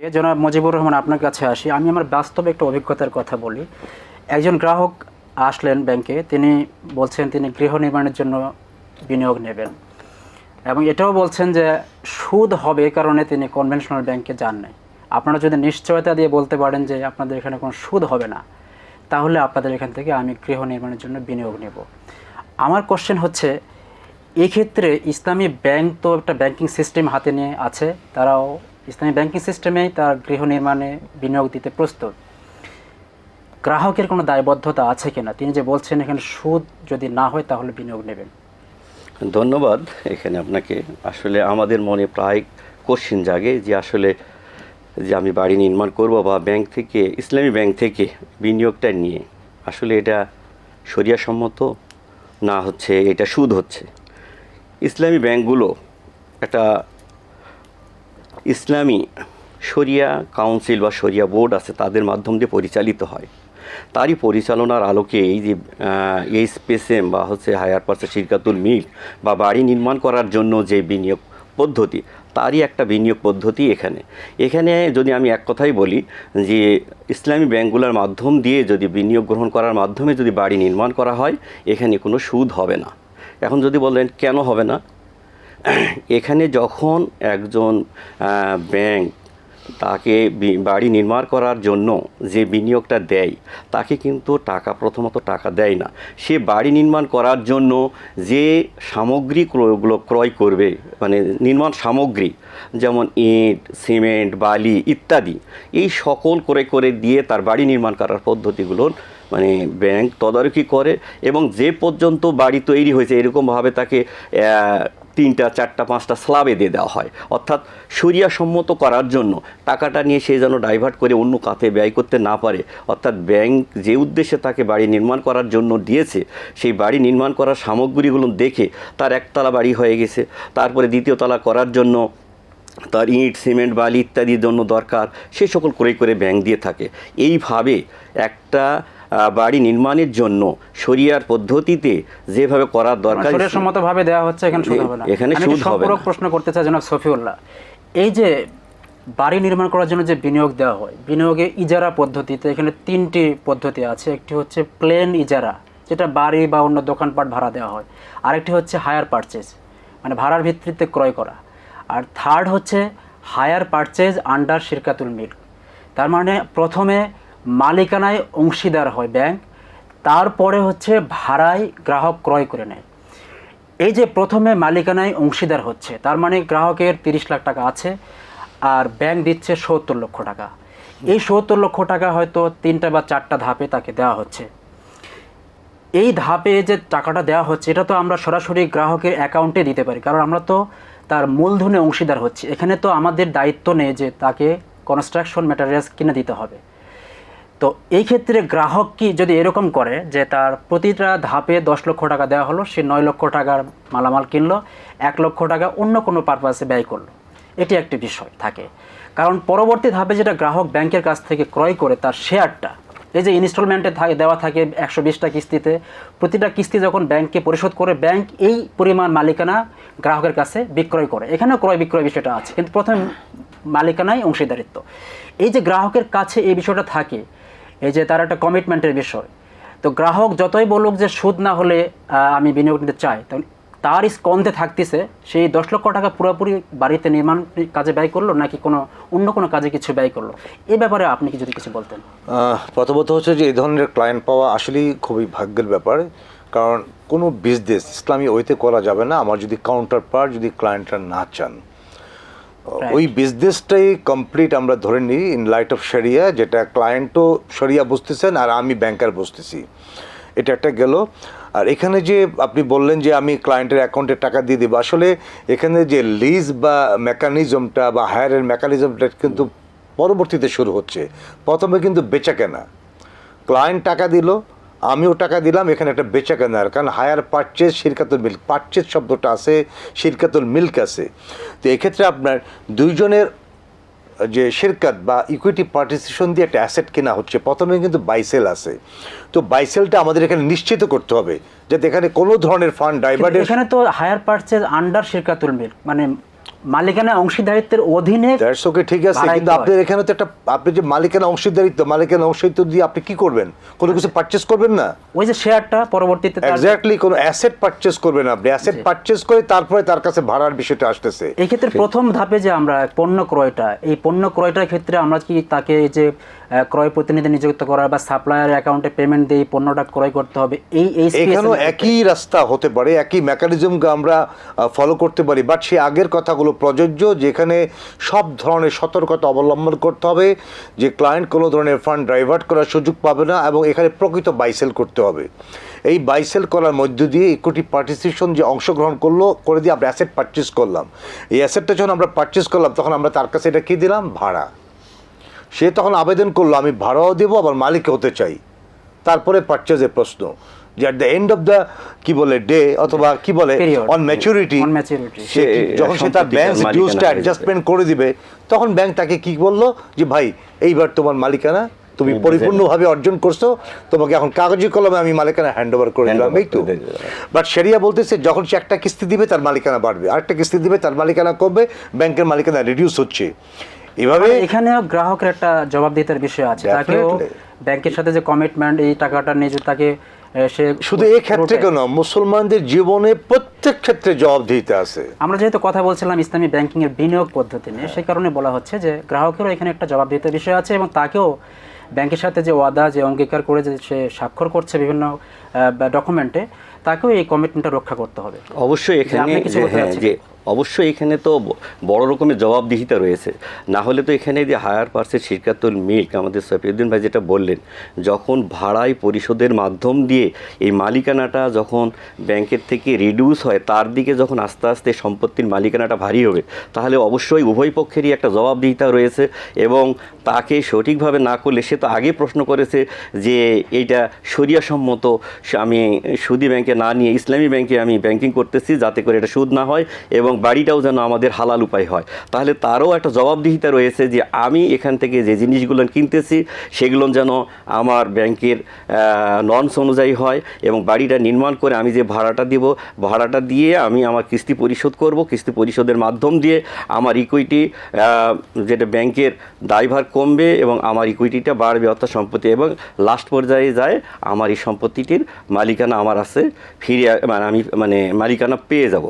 জনাব মুজিবুর রহমান, আপনার কাছে আসি। আমি আমার বাস্তব একটা অভিজ্ঞতার কথা বলি। একজন গ্রাহক আসলেন ব্যাংকে, তিনি বলছেন তিনি গৃহ নির্মাণের জন্য বিনিয়োগ নেবেন। এবং এটাও বলছেন যে সুদ হবে কারণে তিনি কনভেনশনাল ব্যাংকে যান নাই আপনারা যদি নিশ্চয়তা দিয়ে বলতে পারেন যে আপনাদের এখানে কোনো সুদ হবে না, তাহলে আপনাদের এখান থেকে আমি গৃহ নির্মাণের জন্য বিনিয়োগ নেব। আমার কোশ্চেন হচ্ছে, এক্ষেত্রে ইসলামী ব্যাংক তো একটা ব্যাংকিং সিস্টেম হাতে নিয়ে আছে, তারাও ইসলামী ব্যাংকিং সিস্টেমেই তার গৃহ নির্মাণে বিনিয়োগ দিতে প্রস্তুত। গ্রাহকের কোনো দায়বদ্ধতা আছে কিনা? তিনি যে বলছেন, এখানে সুদ যদি না হয়, তাহলে বিনিয়োগ নেবেন। ধন্যবাদ এখানে আপনাকে। আসলে আমাদের মনে প্রায় কোশ্চিন জাগে যে আসলে যে আমি বাড়ি নির্মাণ করব বা ব্যাংক থেকে, ইসলামী ব্যাংক থেকে বিনিয়োগটা নিয়ে। আসলে এটা সম্মত না হচ্ছে, এটা সুদ হচ্ছে। ইসলামী ব্যাংকগুলো একটা ইসলামী শরিয়া কাউন্সিল বা শরিয়া বোর্ড আছে, তাদের মাধ্যম দিয়ে পরিচালিত হয়। তারই পরিচালনার আলোকে এই যে এই স্পেসেম বা হচ্ছে হায়ার পার্সে শিরকাতুল মিল বা বাড়ি নির্মাণ করার জন্য যে বিনিয়োগ পদ্ধতি, তারই একটা বিনিয়োগ পদ্ধতি এখানে। এখানে যদি আমি এক কথাই বলি যে, ইসলামী ব্যাংকগুলোর মাধ্যম দিয়ে যদি বিনিয়োগ গ্রহণ করার মাধ্যমে যদি বাড়ি নির্মাণ করা হয়, এখানে কোনো সুদ হবে না। এখন যদি বলেন কেন হবে না এখানে যখন একজন ব্যাংক তাকে বাড়ি নির্মাণ করার জন্য যে বিনিয়োগটা দেয়, তাকে কিন্তু টাকা, প্রথমত টাকা দেয় না। সে বাড়ি নির্মাণ করার জন্য যে সামগ্রী ক্রয়গুলো ক্রয় করবে মানে নির্মাণ সামগ্রী, যেমন ইট, সিমেন্ট, বালি ইত্যাদি, এই সকল করে করে দিয়ে তার বাড়ি নির্মাণ করার পদ্ধতিগুলোর মানে ব্যাংক তদারকি করে এবং যে পর্যন্ত বাড়ি তৈরি হয়েছে, এরকমভাবে তাকে তিনটা, চারটা, পাঁচটা স্ল্যাবে দিয়ে দেওয়া হয়। অর্থাৎ সম্মত করার জন্য টাকাটা নিয়ে সে যেন ডাইভার্ট করে অন্য কাতে ব্যয় করতে না পারে। অর্থাৎ ব্যাংক যে উদ্দেশ্যে তাকে বাড়ি নির্মাণ করার জন্য দিয়েছে, সেই বাড়ি নির্মাণ করার সামগ্রীগুলো দেখে তার একতলা বাড়ি হয়ে গেছে। তারপরে দ্বিতীয় তলা করার জন্য তার ইট, সিমেন্ট, বালি ইত্যাদির জন্য দরকার। সে সকল করে করে ব্যাংক দিয়ে থাকে। এইভাবে একটা বাড়ি নির্মাণের জন্য শরিয়ার পদ্ধতিতে যেভাবে করার দরকার সম্মত ভাবে দেওয়া হচ্ছে এখানে সুদ হবে না। এখানে সুদ হবে প্রশ্ন করতে চাই জনাব সফিউল্লাহ। এই যে বাড়ি নির্মাণ করার জন্য যে বিনিয়োগ দেওয়া হয় বিনিয়োগে ইজারা পদ্ধতিতে এখানে তিনটি পদ্ধতি আছে। একটি হচ্ছে প্লেন ইজারা যেটা বাড়ি বা অন্য দোকানপাট ভাড়া দেওয়া হয়। আরেকটি হচ্ছে হায়ার পারচেজ মানে ভাড়ার ভিত্তিতে ক্রয় করা। আর থার্ড হচ্ছে হায়ার পারচেজ আন্ডার শিরকাতুল মিল তার মানে প্রথমে মালিকানায় অংশীদার হয় ব্যাংক, তারপরে হচ্ছে ভাড়ায় গ্রাহক ক্রয় করে নেয়। এই যে প্রথমে মালিকানায় অংশীদার হচ্ছে, তার মানে গ্রাহকের তিরিশ লাখ টাকা আছে আর ব্যাংক দিচ্ছে সত্তর লক্ষ টাকা। এই সত্তর লক্ষ টাকা হয়তো তিনটা বা চারটা ধাপে তাকে দেওয়া হচ্ছে। এই ধাপে যে টাকাটা দেওয়া হচ্ছে, এটা তো আমরা সরাসরি গ্রাহকের অ্যাকাউন্টে দিতে পারি, কারণ আমরা তো তার মূলধনে অংশীদার হচ্ছি। এখানে তো আমাদের দায়িত্ব নেই যে তাকে কনস্ট্রাকশন ম্যাটেরিয়ালস কিনে দিতে হবে। তো এই ক্ষেত্রে গ্রাহক কি যদি এরকম করে যে তার প্রতিটা ধাপে দশ লক্ষ টাকা দেওয়া হলো, সে নয় লক্ষ টাকার মালামাল কিনলো, এক লক্ষ টাকা অন্য কোনো পারপাসে ব্যয় করল? এটি একটি বিষয় থাকে। কারণ পরবর্তী ধাপে যেটা গ্রাহক ব্যাংকের কাছ থেকে ক্রয় করে তার শেয়ারটা এই যে ইনস্টলমেন্টে থাকে দেওয়া থাকে একশো বিশটা কিস্তিতে, প্রতিটা কিস্তি যখন ব্যাংকে পরিশোধ করে, ব্যাংক এই পরিমাণ মালিকানা গ্রাহকের কাছে বিক্রয় করে। এখানেও ক্রয় বিক্রয় বিষয়টা আছে, কিন্তু প্রথম মালিকানাই অংশীদারিত্ব। এই যে গ্রাহকের কাছে এই বিষয়টা থাকে এই যে তার একটা কমিটমেন্টের বিষয়। তো গ্রাহক যতই বলুক যে সুদ না হলে আমি বিনিয়োগ নিতে চাই তখন তার স্কন্ধে থাকতেছে সেই দশ লক্ষ টাকা পুরোপুরি বাড়িতে নির্মাণ কাজে ব্যয় করল, নাকি কোনো অন্য কোনো কাজে কিছু ব্যয় করল? এ ব্যাপারে আপনি কি যদি কিছু বলতেন? প্রথমত হচ্ছে যে, এই ধরনের ক্লায়েন্ট পাওয়া আসলেই খুবই ভাগ্যের ব্যাপার। কারণ কোনো বিজনেস ইসলামী ওইতে করা যাবে না। আমার যদি কাউন্টার পার যদি ক্লায়েন্টরা না চান। ওই বিজনেসটাই কমপ্লিট আমরা ধরে নিই ইন লাইট অফ শরিয়া যেটা ক্লায়েন্টও শরিয়া বুঝতেছেন আর আমি ব্যাংকার বুঝতেছি। এটা একটা গেল। আর এখানে যে আপনি বললেন যে আমি ক্লায়েন্টের অ্যাকাউন্টে টাকা দিয়ে দেবো, আসলে এখানে যে লিজ বা মেকানিজমটা বা হায়ারের মেকানিজমটা কিন্তু পরবর্তীতে শুরু হচ্ছে। প্রথমে কিন্তু বেচা কেনা। ক্লায়েন্ট টাকা দিল আমিও টাকা দিলাম এখানে একটা বেচা কেনার কারণ হায়ার পারচেজ শিরকাতুল মিল্ক পারচেজ শব্দটা আছে শিরকাতুল মিল্ক আছে। তো এক্ষেত্রে আপনার দুইজনের যে শিরকাত বা ইকুইটি পার্টিসিপেশন দিয়ে একটা অ্যাসেট কেনা হচ্ছে। প্রথমে কিন্তু বাইসেল আছে। তো বাইসেলটা আমাদের এখানে নিশ্চিত করতে হবে যাতে এখানে কোনো ধরনের ফান্ড ডাইভার্টের এখানে তো হায়ার পারচেজ আন্ডার শিরকাতুল মিল্ক মানে মালিকানা অংশীদারিত্বের অধীনে দ্যাটস ওকে ঠিক আছে কিন্তু আপনার এখানে তো একটা আপনি যে মালিকানা অংশীদারিত্ব মালিকানা অংশীদারিত্ব দিয়ে আপনি কি করবেন? কোনো কিছু পারচেস করবেন না? ওই যে শেয়ারটা পরবর্তীতে এক্স্যাক্টলি কোনো অ্যাসেট পারচেস করবেন আপনি। অ্যাসেট পারচেস করে তারপরে তার কাছে ভাড়ার বিষয়টা আসতেছে। এই ক্ষেত্রে প্রথম ধাপে যে আমরা পণ্য ক্রয়টা এই পণ্য ক্রয়টার ক্ষেত্রে আমরা কি তাকে এই যে ক্রয় প্রতিনিধি নিযুক্ত করা বা সাপ্লায়ার অ্যাকাউন্টে পেমেন্ট দিয়ে পণ্যটা ক্রয় করতে হবে এই এই এখানেও একই রাস্তা হতে পারে একই মেকানিজমকে আমরা ফলো করতে পারি বাট সেই আগের কথাগুলো প্রযোজ্য, যেখানে সব ধরনের সতর্কতা অবলম্বন করতে হবে, যে ক্লায়েন্ট কোনো ধরনের ফান্ড ডাইভার্ট করার সুযোগ পাবে না এবং এখানে প্রকৃত বাইসেল করতে হবে। এই বাইসেল করার মধ্য দিয়ে ইকুইটি পার্টিসিপেশন যে অংশগ্রহণ করল, করে দিয়ে আমরা অ্যাসেট পারচেস করলাম। এই অ্যাসেটটা যখন আমরা পারচেস করলাম, তখন আমরা তার কাছে এটা কী দিলাম? ভাড়া। সে তখন আবেদন করল, আমি ভাড়াও দেবো, আবার মালিক হতে চাই। তারপরে পারচেজের প্রশ্ন। যে at the end of the কি বলে ডে অথবা কি বলে অন ম্যাচুরিটি যখন সে তার ব্যাংক হয়ে অ্যাডজাস্টমেন্ট করে দিবে তখন ব্যাংক তাকে কি বলল? যে ভাই এইবার তোমার মালিকানা তুমি পরিপূর্ণভাবে অর্জন করছ তোমাকে এখন কাগজি কলমে আমি মালিকানা হ্যান্ড ওভার করে দিলাম এই তো। বাট সেরিয়া বলতেছে যখন সে একটা কিস্তি দিবে তার মালিকানা বাড়বে। আরেকটা কিস্তি দিবে তার মালিকানা কমবে ব্যাংকের মালিকানা রিডিউস হচ্ছে। এভাবে এখানেও গ্রাহকের একটা জবাবদিহিতার বিষয় আছে। তাকেও. ব্যাংকের সাথে যে কমিটমেন্ট এই টাকাটা নিয়ে তাকে সে শুধু এই ক্ষেত্রে কেন? মুসলমানদের জীবনে প্রত্যেক ক্ষেত্রে জবাবদিহিতে আছে। আমরা যেহেতু কথা বলছিলাম ইসলামী ব্যাংকিং এর বিনিয়োগ পদ্ধতি নিয়ে সেই কারণে বলা হচ্ছে যে গ্রাহকেরও এখানে একটা জবাবদিহিতার বিষয় আছে এবং তাকেও ব্যাংকের সাথে যে ওয়াদা যে অঙ্গীকার করে যে সে স্বাক্ষর করছে বিভিন্ন ডকুমেন্টে তাকেও এই কমিটমেন্টটা রক্ষা করতে হবে। অবশ্যই এখানে কিছু যে অবশ্যই এখানে তো বড় রকমের জবাবদিহিতা রয়েছে। না হলে তো এখানে যে হায়ার পার্সের শিরকাতুল মিল্ক আমাদের সফিউদ্দিন ভাই যেটা বললেন, যখন ভাড়ায় পরিশোধের মাধ্যম দিয়ে এই মালিকানাটা যখন ব্যাংকের থেকে রিডিউস হয়, তার দিকে যখন আস্তে আস্তে সম্পত্তির মালিকানাটা ভারী হবে, তাহলে অবশ্যই উভয় পক্ষেরই একটা জবাবদিহিতা রয়েছে এবং তাকে সঠিকভাবে না করলে সে তো আগে প্রশ্ন করেছে যে এইটা শরিয়াসম্মত সে- আমি সুদি ব্যাংকে না নিয়ে ইসলামী ব্যাংকে আমি ব্যাংকিং করতেছি যাতে করে এটা সুদ না হয় এবং বাড়িটাও যেন আমাদের হালাল উপায় হয়। তাহলে তারও একটা জবাবদিহিতা রয়েছে যে আমি এখান থেকে যে জিনিসগুলো কিনতেছি, সেগুলো যেন আমার ব্যাংকের নর্মস অনুযায়ী হয় এবং বাড়িটা নির্মাণ করে আমি যে ভাড়াটা দিব, ভাড়াটা দিয়ে আমি আমার কিস্তি পরিশোধ করব। কিস্তি পরিশোধের মাধ্যম দিয়ে আমার ইকুইটি যেটা ব্যাংকের দায়ভার কমবে এবং আমার ইকুইটিটা বাড়বে, অর্থাৎ সম্পত্তি এবং লাস্ট পর্যায়ে যায় আমার এই সম্পত্তিটির মালিকানা আমার আছে, ফিরে মানে আমি মানে মালিকানা পেয়ে যাব।